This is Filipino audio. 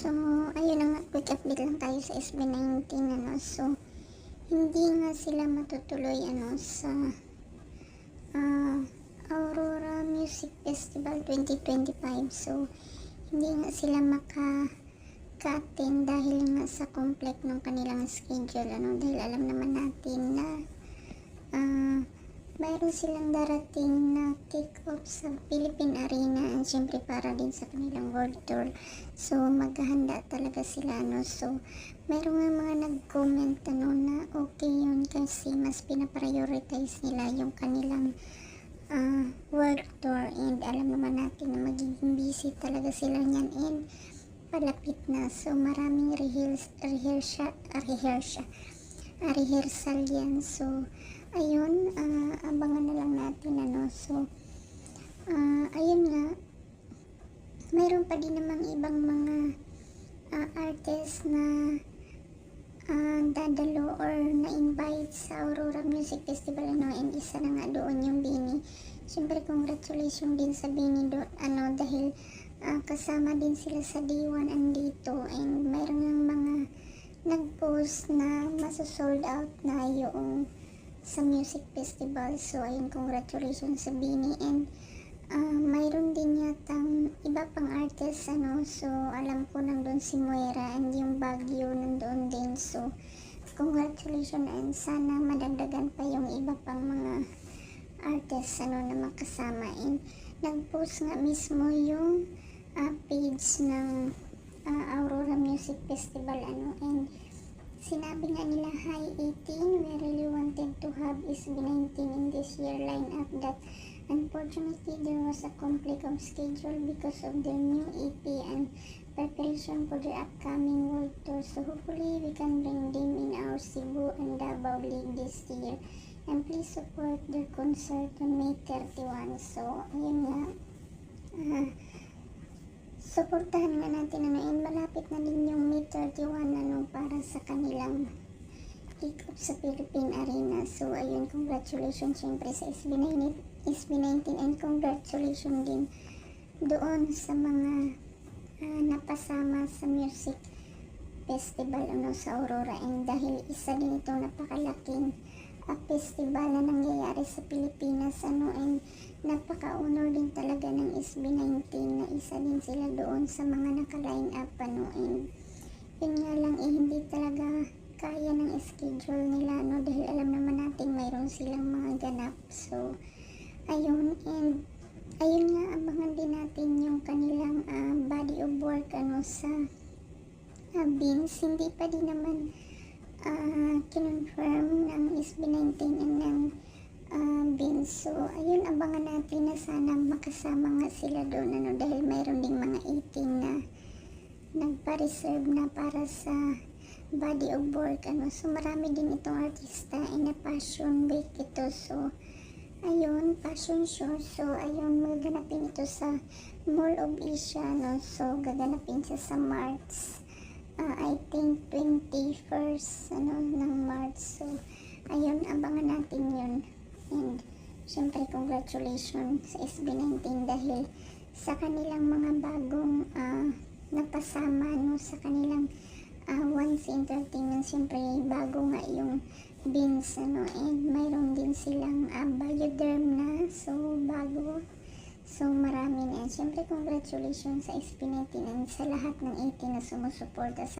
So, ayun na nga, quick update lang tayo sa SB19, ano. So, hindi nga sila matutuloy, ano, sa ah, Aurora Music Festival 2025. So, hindi nga sila maka ka-attend dahil nga sa complex ng kanilang schedule, ano, dahil alam naman natin na ah, mayroon silang darating na kick-off sa Philippine Arena and syempre para din sa kanilang world tour. So, maghahanda talaga sila, no? So, mayroon nga mga nag-comment, ano, na okay yun kasi mas pinaprioritize nila yung kanilang ah, world tour and alam naman natin na magiging busy talaga sila niyan and palapit na. So, maraming rehears, rehearsal, rehearsal, ah, rehearsal yan. So, ayun, ah, abangan na lang natin, ano. So, ah, ayun nga, mayroon pa din namang ibang mga ah, artist na ah, dadalo or na-invite sa Aurora Music Festival, ano, and isa na nga doon yung Bini. Siyempre, congratulations din sa Bini do, ano, dahil ah, kasama din sila sa D1 andito and mayroon ng mga nag-post na masosold out na yung sa music festival. So, ayun, congratulations sa Bini. And, ah, mayroon din yatang iba pang artist, ano. So, alam ko nandun si Moira and yung Baguio nandun din. So, congratulations and sana madagdagan pa yung iba pang mga artist, ano, na makasama. And, nag-post nga mismo yung ah, page ng ah, Aurora Music Festival, ano. And, Sinabi nga nila, Hi 18, we really wanted to have SB19 in this year lineup that unfortunately there was a conflict of schedule because of their new EP and preparation for their upcoming world tour. So hopefully we can bring them in our Cebu and Davao League this year. And please support their concert on May 31. So, ayun nga. Ah, suportahan nga natin ano and malapit na din yung May 31 ano para sa kanilang kick-off sa Philippine Arena. So ayun, congratulations syempre sa SB19, SB19 and congratulations din doon sa mga ah, napasama sa music festival ano sa Aurora and dahil isa din itong napakalaking ah, festival na nangyayari sa Pilipinas ano and napaka-honor din talaga ng SB19 na isa din sila doon sa mga naka-line up ano and yun nga hindi talaga kaya ng schedule nila no? Dahil alam naman natin mayroon silang mga ganap. So ayun and ayun nga abangan din natin yung kanilang ah, body of work ano sa uh, beans. Hindi pa din naman ah, kinonfirm ng SB19 and ng ah, beans. So ayun abangan natin na sana makasama nga sila doon ano? Dahil mayroon ding mga 18 na nagpa-reserve na para sa body of work. Ano so marami din itong artista and na passion week ito. So ayun fashion show. So ayun magaganapin ito sa Mall of Asia no? So gaganapin siya sa March ah, I think 21st ano ng March. So ayun abangan natin yun. And syempre congratulations sa SB19 dahil sa kanilang mga bagong ah, napasama no sa kanilang ah, Once Entertainment. Syempre bago nga yung beans ano and mayroon din silang ah, Bioderm na. So bago so marami na syempre congratulations sa SB19 and sa lahat ng 18 na sumusuporta sa